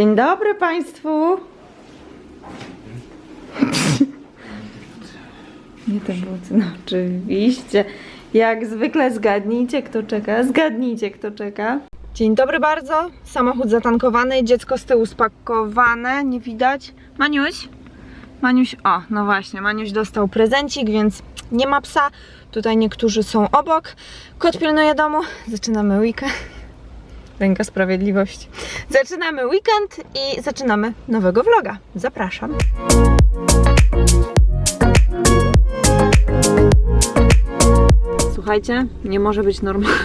Dzień dobry Państwu. Nie te buty, no oczywiście. Jak zwykle zgadnijcie kto czeka, zgadnijcie kto czeka. Dzień dobry bardzo. Samochód zatankowany, dziecko z tyłu spakowane, nie widać. Maniuś? Maniuś, o, no właśnie, Maniuś dostał prezencik, więc nie ma psa. Tutaj niektórzy są obok. Kot pilnuje domu. Zaczynamy weekend. Ręka Sprawiedliwości. Zaczynamy weekend i zaczynamy nowego vloga. Zapraszam. Słuchajcie, nie może być normalnie.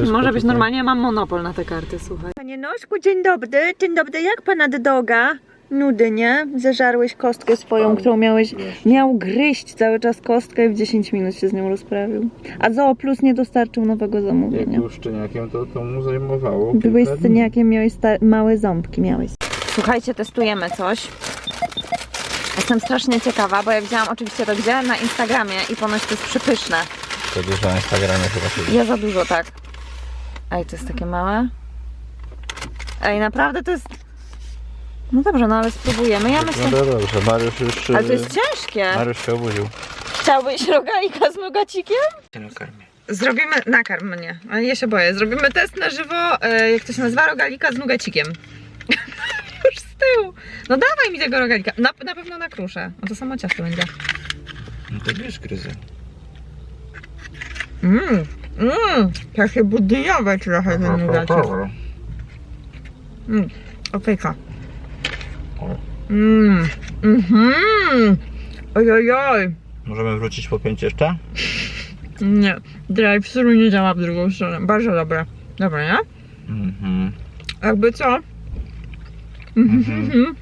Może być normalnie, ja mam monopol na te karty, słuchaj. Panie Nośku, dzień dobry. Dzień dobry, jak pana doga? Nudy, nie? Zeżarłeś kostkę swoją, którą miałeś, miał gryźć cały czas kostkę i w 10 minut się z nią rozprawił. A Zoo Plus nie dostarczył nowego Jak zamówienia. był szczeniakiem, to to mu zajmowało. Byłeś kilka dni. sceniakiem, miałeś sta- małe ząbki, miałeś. Słuchajcie, testujemy coś. Jestem strasznie ciekawa, bo ja widziałam oczywiście to gdzie? Na Instagramie i ponoć to jest przepyszne. To dużo na Instagramie chyba się Ja za dużo, tak. Ej, to jest takie małe. Ej, naprawdę to jest... No dobrze, no ale spróbujemy. Ja myślę... No dobrze, Mariusz już... Ale to y, jest ciężkie. Mariusz się obudził. Chciałbyś rogalika z? Cię nakarmię. Zrobimy... Nakarm mnie, ale ja się boję. Zrobimy test na żywo, e, jak to się nazywa, rogalika z nugacikiem. Już z tyłu. No dawaj mi tego rogalika. Na, na pewno na kruszę. No to samo ciasto będzie. No to bierz gryzę. Mmm, mmm, takie budyjowe trochę ten nugacik. Mmm, opejka. Mmm, mhm. Ojojoj. Możemy wrócić po pięć jeszcze? Nie, drive-thru nie działa w drugą stronę. Bardzo dobre. Dobre, nie? Mhm. Jakby co? Mhm.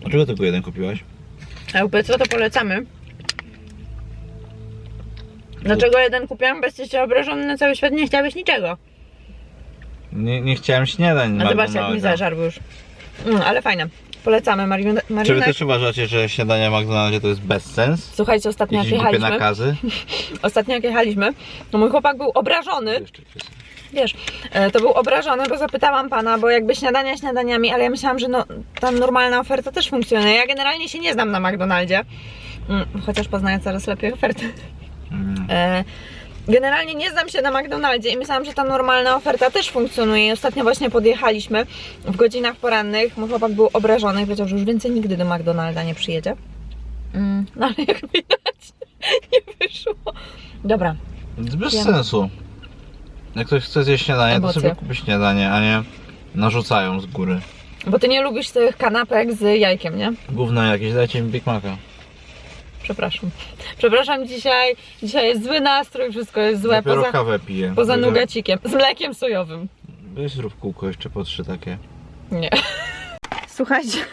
Dlaczego tylko jeden kupiłaś? Jakby co, to polecamy. Dlaczego jeden kupiłam? Bo jesteście obrażony na cały świat, nie chciałeś niczego. Nie, nie chciałem śniadań A zobaczcie, jak mi McDonalda. zażarł już. Mm, ale fajne. Polecamy, Mariunek. Czy wy też uważacie, że śniadanie w McDonaldzie to jest bezsens? Słuchajcie, ostatnio jak Jakieś głupie jechaliśmy, nakazy? ostatnio jak jechaliśmy, to mój chłopak był obrażony, wiesz, e, to był obrażony, bo zapytałam pana, bo jakby śniadania śniadaniami, ale ja myślałam, że no, ta normalna oferta też funkcjonuje. Ja generalnie się nie znam na McDonaldzie, mm, chociaż poznaję coraz lepiej oferty. Mm. E, Generalnie nie znam się na McDonaldzie i myślałam, że ta normalna oferta też funkcjonuje. Ostatnio właśnie podjechaliśmy w godzinach porannych. Mój chłopak był obrażony powiedział, że już więcej nigdy do McDonalda nie przyjedzie. Mm, no ale jak widać, nie wyszło. Dobra, bez Wiem. sensu. Jak ktoś chce zjeść śniadanie, to Emocje. sobie kupi śniadanie, a nie narzucają z góry. bo ty nie lubisz tych kanapek z jajkiem, nie? Gówno jakieś, dajcie mi Big Maca. Przepraszam. Przepraszam dzisiaj. Dzisiaj jest zły nastrój, wszystko jest złe. Dopiero Poza, kawę piję. poza nugacikiem. Z mlekiem sojowym. Weź zrób kółko jeszcze po trzy takie. Nie. Słuchajcie.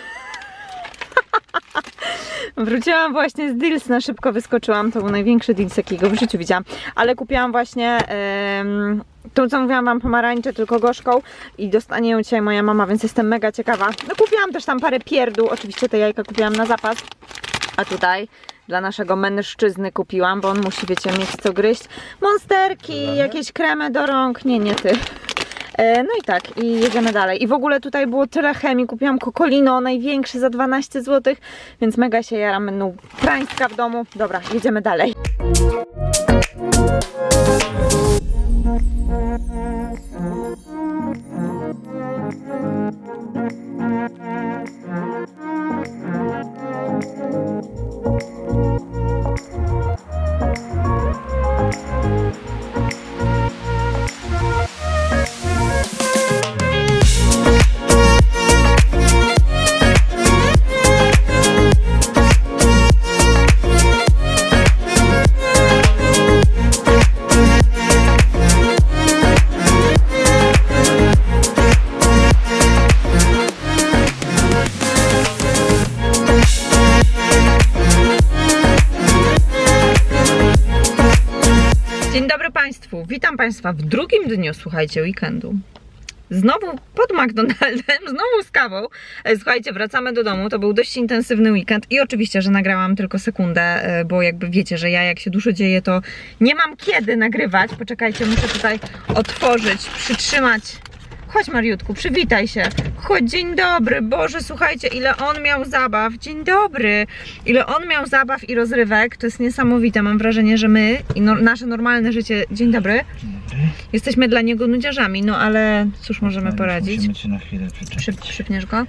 Wróciłam właśnie z Deals, na szybko wyskoczyłam. To był największy Deals, jakiego w życiu widziałam. Ale kupiłam właśnie em, tą, co mówiłam wam, pomarańczę, tylko gorzką. I dostanie ją dzisiaj moja mama, więc jestem mega ciekawa. No kupiłam też tam parę pierdół. Oczywiście te jajka kupiłam na zapas. A tutaj dla naszego mężczyzny kupiłam, bo on musi, wiecie, mieć co gryźć. Monsterki, jakieś kremy do rąk. Nie, nie ty. E, No i tak, i jedziemy dalej. I w ogóle tutaj było tyle chemii. Kupiłam kokolino, największy za 12 zł, więc mega się jaram. Będą prańska w domu. Dobra, jedziemy dalej. Państwa w drugim dniu, słuchajcie, weekendu. Znowu pod McDonaldem, znowu z kawą. E, Słuchajcie, wracamy do domu. To był dość intensywny weekend i oczywiście, że nagrałam tylko sekundę, e, bo jakby wiecie, że ja jak się dużo dzieje, to nie mam kiedy nagrywać. Poczekajcie, muszę tutaj otworzyć, przytrzymać Chodź Mariutku, przywitaj się. Chodź, dzień dobry. Boże, słuchajcie, ile on miał zabaw. Dzień dobry. Ile on miał zabaw i rozrywek. To jest niesamowite. Mam wrażenie, że my i no, nasze normalne życie... Dzień dobry. Jesteśmy dla niego nudziarzami, no ale cóż możemy poradzić. Musimy cię na chwilę Przyp, przyczepić. przypniesz go.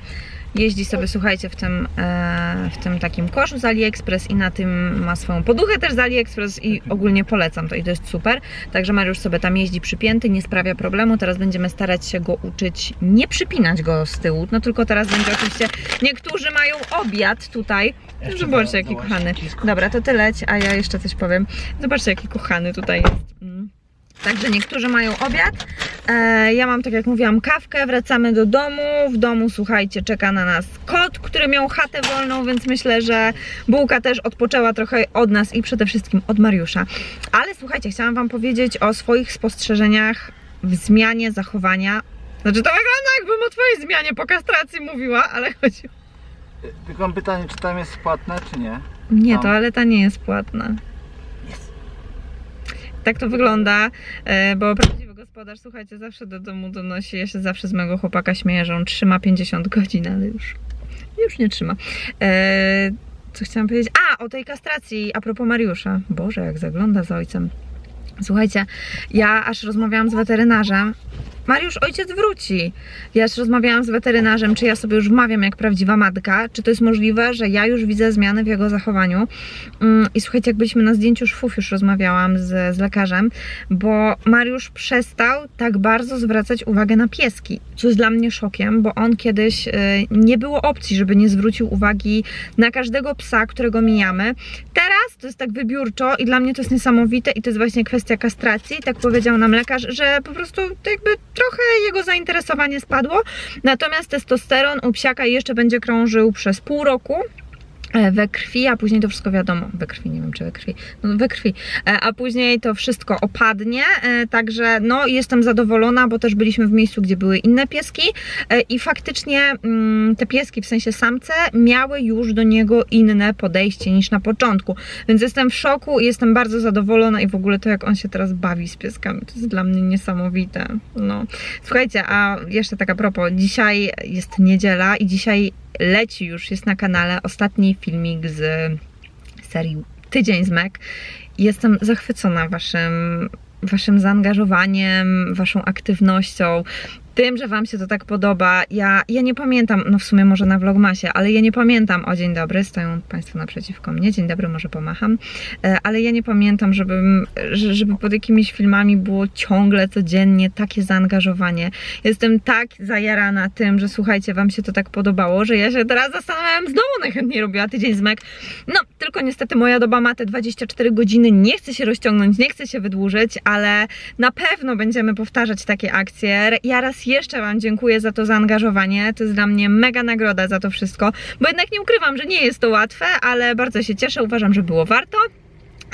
Jeździ sobie, słuchajcie, w tym, e, w tym takim koszu z AliExpress i na tym ma swoją poduchę też z AliExpress i ogólnie polecam to i to jest super. Także Mariusz sobie tam jeździ przypięty, nie sprawia problemu. Teraz będziemy starać się go uczyć nie przypinać go z tyłu, no tylko teraz będzie oczywiście, niektórzy mają obiad tutaj. Jeszcze Zobaczcie, jaki kochany. Dobra, to ty leć, a ja jeszcze coś powiem. Zobaczcie, jaki kochany tutaj jest. Także niektórzy mają obiad. E, ja mam, tak jak mówiłam, kawkę. Wracamy do domu. W domu, słuchajcie, czeka na nas kot, który miał chatę wolną, więc myślę, że bułka też odpoczęła trochę od nas i przede wszystkim od Mariusza. Ale słuchajcie, chciałam Wam powiedzieć o swoich spostrzeżeniach w zmianie zachowania. Znaczy, to wygląda, jakbym o Twojej zmianie po kastracji mówiła, ale chodzi. Tylko mam pytanie, czy tam jest płatne, czy nie? Nie, Tam. toaleta nie jest płatna. Tak to wygląda, e, bo prawdziwy gospodarz, słuchajcie, zawsze do domu donosi. Ja się zawsze z mojego chłopaka śmieję, że on trzyma 50 godzin, ale już, już nie trzyma. E, Co chciałam powiedzieć? A, o tej kastracji, a propos Mariusza. Boże, jak zagląda za ojcem. Słuchajcie, ja aż rozmawiałam z weterynarzem. Mariusz, ojciec wróci. Ja aż rozmawiałam z weterynarzem, czy ja sobie już wmawiam jak prawdziwa matka, czy to jest możliwe, że ja już widzę zmiany w jego zachowaniu. Mm, I słuchajcie, jak byliśmy na zdjęciu szwów, już rozmawiałam z, z lekarzem, bo Mariusz przestał tak bardzo zwracać uwagę na pieski, co jest dla mnie szokiem, bo on kiedyś y, nie było opcji, żeby nie zwrócił uwagi na każdego psa, którego mijamy. Teraz to jest tak wybiórczo i dla mnie to jest niesamowite i to jest właśnie kwestia kastracji. Tak powiedział nam lekarz, że po prostu jakby trochę jego zainteresowanie spadło. Natomiast testosteron u psiaka jeszcze będzie krążył przez pół roku we krwi, a później to wszystko wiadomo, we krwi, nie wiem czy we krwi, no we krwi, E, a później to wszystko opadnie, e, także no jestem zadowolona, bo też byliśmy w miejscu, gdzie były inne pieski e, i faktycznie mm, te pieski, w sensie samce, miały już do niego inne podejście niż na początku, więc jestem w szoku i jestem bardzo zadowolona i w ogóle to jak on się teraz bawi z pieskami, to jest dla mnie niesamowite, no. Słuchajcie, a jeszcze tak a propos, dzisiaj jest niedziela i dzisiaj leci już, jest na kanale ostatni filmik z serii Tydzień z Mek. Jestem zachwycona waszym, waszym zaangażowaniem, waszą aktywnością. Tym, że Wam się to tak podoba, ja, ja nie pamiętam, no w sumie może na vlogmasie, ale ja nie pamiętam, o dzień dobry, stoją Państwo naprzeciwko mnie, dzień dobry, może pomacham, E, ale ja nie pamiętam, żebym, że- żeby pod jakimiś filmami było ciągle, codziennie takie zaangażowanie. Jestem tak zajarana tym, że słuchajcie, Wam się to tak podobało, że ja się teraz zastanawiam, znowu najchętniej robiła tydzień z Mek. No, tylko niestety moja doba ma te 24 godziny, nie chce się rozciągnąć, nie chce się wydłużyć, ale na pewno będziemy powtarzać takie akcje. Ja raz jeszcze Wam dziękuję za to zaangażowanie, to jest dla mnie mega nagroda za to wszystko, bo jednak nie ukrywam, że nie jest to łatwe, ale bardzo się cieszę, uważam, że było warto.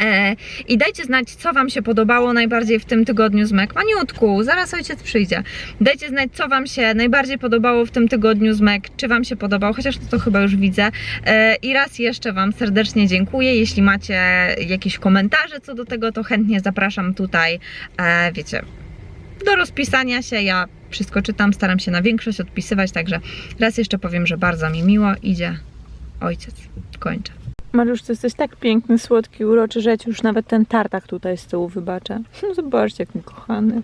E, I dajcie znać, co Wam się podobało najbardziej w tym tygodniu z Mek. Maniutku, zaraz ojciec przyjdzie. Dajcie znać, co Wam się najbardziej podobało w tym tygodniu z Mek. Czy Wam się podobał, chociaż to, to chyba już widzę. E, I raz jeszcze Wam serdecznie dziękuję. Jeśli macie jakieś komentarze co do tego, to chętnie zapraszam tutaj, e, wiecie, do rozpisania się. Ja wszystko czytam, staram się na większość odpisywać, także raz jeszcze powiem, że bardzo mi miło. Idzie ojciec. Kończę. Mariusz, to jesteś tak piękny, słodki, uroczy, że ja już nawet ten tartak tutaj z tyłu wybaczę. Zobaczcie, jak mi kochany.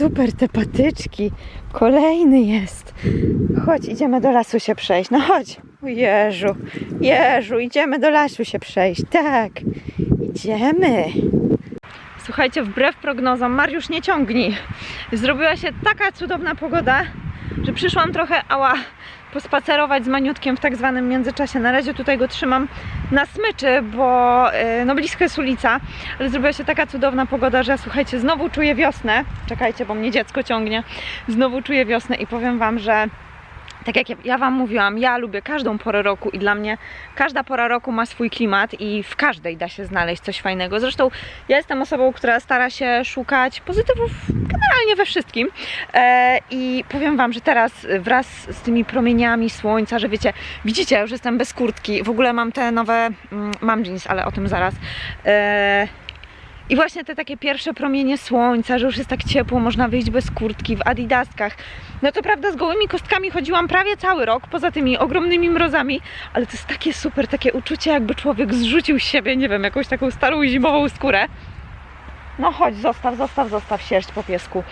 Super te patyczki. Kolejny jest. Chodź, idziemy do lasu się przejść. No chodź. Jeżu, Jeżu, idziemy do lasu się przejść. Tak, idziemy. Słuchajcie, wbrew prognozom, Mariusz nie ciągnij. Zrobiła się taka cudowna pogoda, że przyszłam trochę, ała, pospacerować z Maniutkiem w tak zwanym międzyczasie. Na razie tutaj go trzymam na smyczy, bo yy, no blisko jest ulica, ale zrobiła się taka cudowna pogoda, że słuchajcie, znowu czuję wiosnę. Czekajcie, bo mnie dziecko ciągnie. Znowu czuję wiosnę i powiem Wam, że tak jak ja, Wam mówiłam, ja lubię każdą porę roku i dla mnie każda pora roku ma swój klimat i w każdej da się znaleźć coś fajnego. Zresztą ja jestem osobą, która stara się szukać pozytywów generalnie we wszystkim e, i powiem Wam, że teraz wraz z tymi promieniami słońca, że wiecie, widzicie, już jestem bez kurtki, w ogóle mam te nowe, mm, mam jeans, ale o tym zaraz. E, i właśnie te takie pierwsze promienie słońca, że już jest tak ciepło, można wyjść bez kurtki, w adidaskach. No to prawda, z gołymi kostkami chodziłam prawie cały rok, poza tymi ogromnymi mrozami, ale to jest takie super, takie uczucie, jakby człowiek zrzucił z siebie, nie wiem, jakąś taką starą zimową skórę. No chodź, zostaw, zostaw, zostaw sierść po piesku.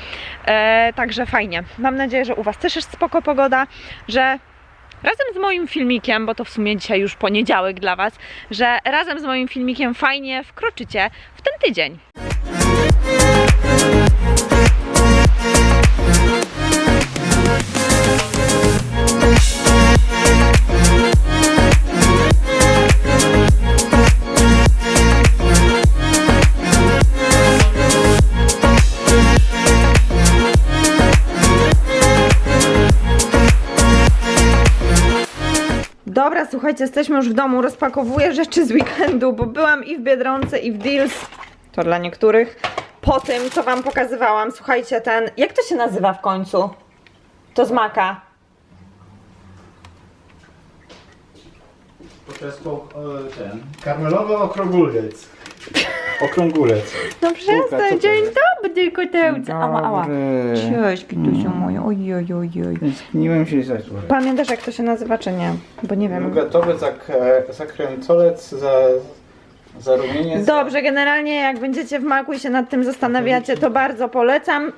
E, także fajnie. Mam nadzieję, że u Was też jest spoko pogoda, że razem z moim filmikiem, bo to w sumie dzisiaj już poniedziałek dla Was, że razem z moim filmikiem fajnie wkroczycie w ten tydzień. Słuchajcie, jesteśmy już w domu. Rozpakowuję rzeczy z weekendu, bo byłam i w Biedronce, i w Deals. To dla niektórych. Po tym, co Wam pokazywałam, słuchajcie, ten. Jak to się nazywa w końcu? To z maka. Czesku e, ten. Karmelowy okrągulec. Okrągulec. No przestań, to dzień jest? dobry, kotełce. Ała, ała. Cześć, Kitusiu mój. Oj, oj, oj, oj. Tęskniłem się człowiek. Pamiętasz, jak to się nazywa, czy nie? Bo nie wiem. Gotowy zak zakręcolec, za, za rumieniec. Dobrze, generalnie jak będziecie w maku i się nad tym zastanawiacie, to bardzo polecam.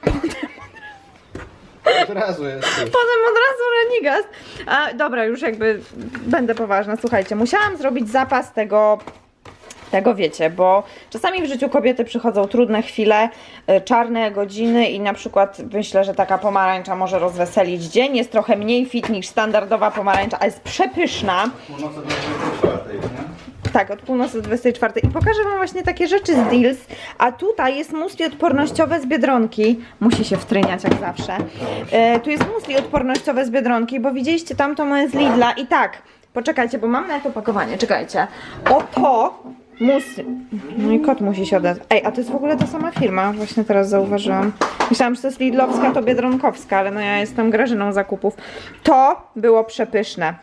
Od razu jest. Potem od razu renigast. A dobra, już jakby będę poważna. Słuchajcie, musiałam zrobić zapas tego. Tego wiecie, bo czasami w życiu kobiety przychodzą trudne chwile, y, czarne godziny i na przykład myślę, że taka pomarańcza może rozweselić dzień. Jest trochę mniej fit niż standardowa pomarańcza, ale jest przepyszna. Północy do 24, nie? Tak, od północy do 24. I pokażę Wam właśnie takie rzeczy z Deals. A tutaj jest musli odpornościowe z Biedronki. Musi się wtryniać jak zawsze. E, tu jest musli odpornościowe z Biedronki, bo widzieliście tamto moje z Lidla. I tak, poczekajcie, bo mam na to opakowanie. Czekajcie. Oto musli. No i kot musi się odezwać. Ej, a to jest w ogóle ta sama firma. Właśnie teraz zauważyłam. Myślałam, że to jest Lidlowska, to Biedronkowska, ale no ja jestem Grażyną zakupów. To było przepyszne.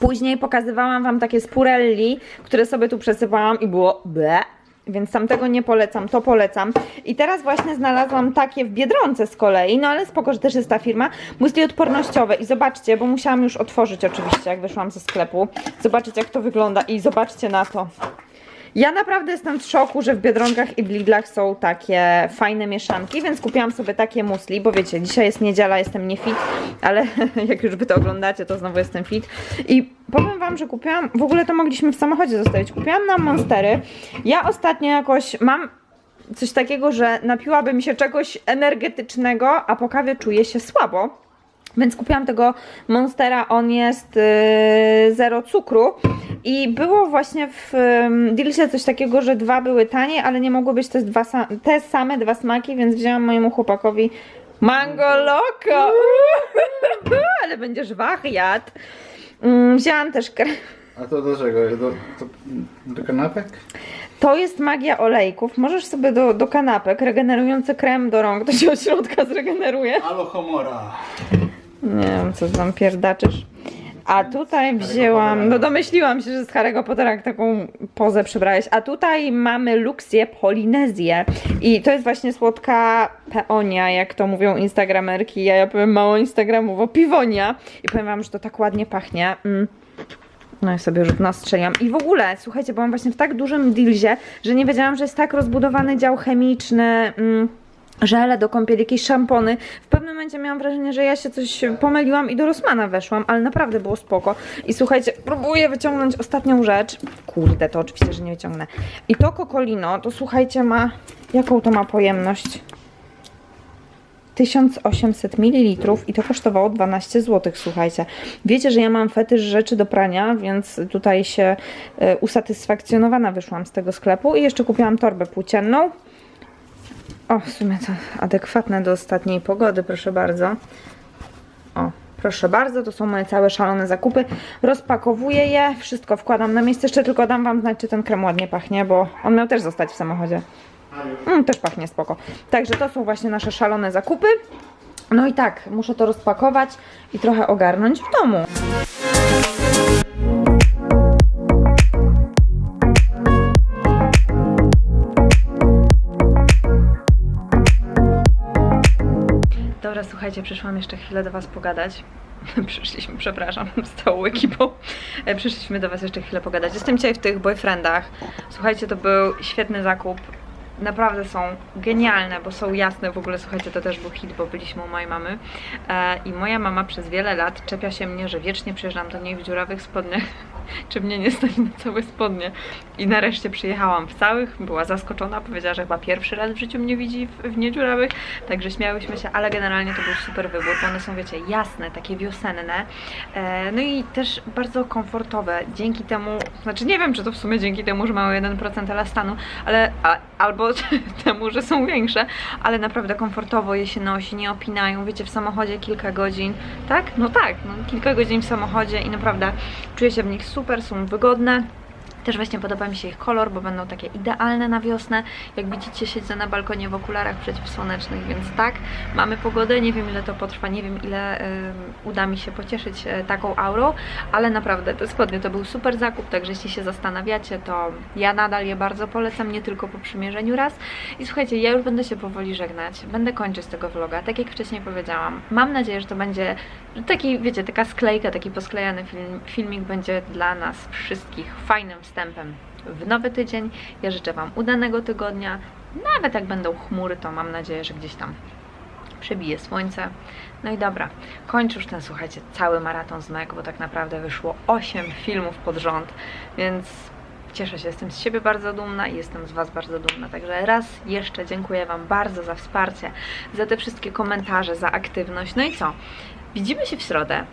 Później pokazywałam Wam takie spurelli, które sobie tu przesypałam i było ble. Więc tamtego nie polecam, to polecam. I teraz właśnie znalazłam takie w Biedronce z kolei, no ale spoko, że też jest ta firma. Musli odpornościowe i zobaczcie, bo musiałam już otworzyć oczywiście, jak wyszłam ze sklepu. Zobaczyć jak to wygląda i zobaczcie na to. Ja naprawdę jestem w szoku, że w Biedronkach i w Lidlach są takie fajne mieszanki, więc kupiłam sobie takie musli, bo wiecie, dzisiaj jest niedziela, jestem nie fit, ale jak już wy to oglądacie, to znowu jestem fit. I powiem wam, że kupiłam, w ogóle to mogliśmy w samochodzie zostawić, kupiłam nam Monstery. Ja ostatnio jakoś mam coś takiego, że napiłabym się czegoś energetycznego, a po kawie czuję się słabo. Więc kupiłam tego Monstera, on jest yy, zero cukru i było właśnie w yy, coś takiego, że dwa były tanie, ale nie mogły być te, dwa te same dwa smaki, więc wzięłam mojemu chłopakowi Mango Loco, ale będziesz wariat. Mm, Wzięłam też krem. A to do czego? Do, do, do kanapek? To jest magia olejków. Możesz sobie do, do kanapek regenerujący krem do rąk, to się od środka zregeneruje. Alo homora. Nie wiem, co tam pierdaczysz. A tutaj wzięłam, no domyśliłam się, że z Harry'ego Pottera taką pozę przybrałeś. A tutaj mamy Luxie Polinezję. I to jest właśnie słodka peonia, jak to mówią instagramerki. Ja, ja powiem mało instagramowo, piwonia. I powiem wam, że to tak ładnie pachnie. Mm. No i sobie już w nos strzeliłam. I w ogóle, słuchajcie, byłam właśnie w tak dużym dealzie, że nie wiedziałam, że jest tak rozbudowany dział chemiczny. Mm żele do kąpieli, jakieś szampony. W pewnym momencie miałam wrażenie, że ja się coś pomyliłam i do Rossmana weszłam, ale naprawdę było spoko. I słuchajcie, próbuję wyciągnąć ostatnią rzecz. Kurde, to oczywiście, że nie wyciągnę. I to Kokolino, to słuchajcie, ma... Jaką to ma pojemność? 1800 ml i to kosztowało 12 zł, słuchajcie. Wiecie, że ja mam fetysz rzeczy do prania, więc tutaj się y, usatysfakcjonowana wyszłam z tego sklepu i jeszcze kupiłam torbę płócienną. O, w sumie to adekwatne do ostatniej pogody, proszę bardzo. O, Proszę bardzo, to są moje całe szalone zakupy. Rozpakowuję je, wszystko wkładam na miejsce. Jeszcze tylko dam Wam znać, czy ten krem ładnie pachnie, bo on miał też zostać w samochodzie. Mm, też pachnie spoko. Także to są właśnie nasze szalone zakupy. No i tak, muszę to rozpakować i trochę ogarnąć w domu. Dobra, słuchajcie, przyszłam jeszcze chwilę do Was pogadać. Przyszliśmy, przepraszam, z całą ekipą. E, Przyszliśmy do Was jeszcze chwilę pogadać. Jestem dzisiaj w tych boyfriendach. Słuchajcie, to był świetny zakup. Naprawdę są genialne, bo są jasne. W ogóle, słuchajcie, to też był hit, bo byliśmy u mojej mamy. E, I moja mama przez wiele lat czepia się mnie, że wiecznie przyjeżdżam do niej w dziurawych spodniach. Czy mnie nie stać na całe spodnie. I nareszcie przyjechałam w całych. Była zaskoczona, powiedziała, że chyba pierwszy raz w życiu mnie widzi w, w niedziurawych. Także śmiałyśmy się, ale generalnie to był super wybór. One są, wiecie, jasne, takie wiosenne. E, no i też bardzo komfortowe. Dzięki temu, znaczy nie wiem, czy to w sumie dzięki temu, że mają 1% elastanu, ale a, albo temu, że są większe, ale naprawdę komfortowo je się nosi, nie opinają. Wiecie, w samochodzie kilka godzin, tak? No tak, no, kilka godzin w samochodzie i naprawdę czuję się w nich super, są wygodne. Też właśnie podoba mi się ich kolor, bo będą takie idealne na wiosnę. Jak widzicie, siedzę na balkonie w okularach przeciwsłonecznych, więc tak, mamy pogodę. Nie wiem ile to potrwa, nie wiem ile ym, uda mi się pocieszyć e, taką aurą, ale naprawdę te spodnie to był super zakup, także jeśli się zastanawiacie, to ja nadal je bardzo polecam, nie tylko po przymierzeniu raz. I słuchajcie, ja już będę się powoli żegnać, będę kończyć tego vloga, tak jak wcześniej powiedziałam. Mam nadzieję, że to będzie taki, wiecie, taka sklejka, taki posklejany film, filmik będzie dla nas wszystkich fajnym wstępem w nowy tydzień. Ja życzę Wam udanego tygodnia. Nawet jak będą chmury, to mam nadzieję, że gdzieś tam przebije słońce. No i dobra, kończę już ten, słuchajcie, cały maraton z Meg, bo tak naprawdę wyszło 8 filmów pod rząd, więc cieszę się, jestem z siebie bardzo dumna i jestem z Was bardzo dumna. Także raz jeszcze dziękuję Wam bardzo za wsparcie, za te wszystkie komentarze, za aktywność. No i co? Widzimy się w środę.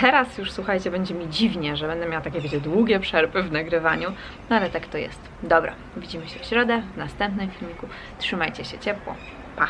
Teraz już słuchajcie, będzie mi dziwnie, że będę miała takie, wiecie, długie przerwy w nagrywaniu, no ale tak to jest. Dobra, widzimy się w środę w następnym filmiku. Trzymajcie się ciepło. Pa!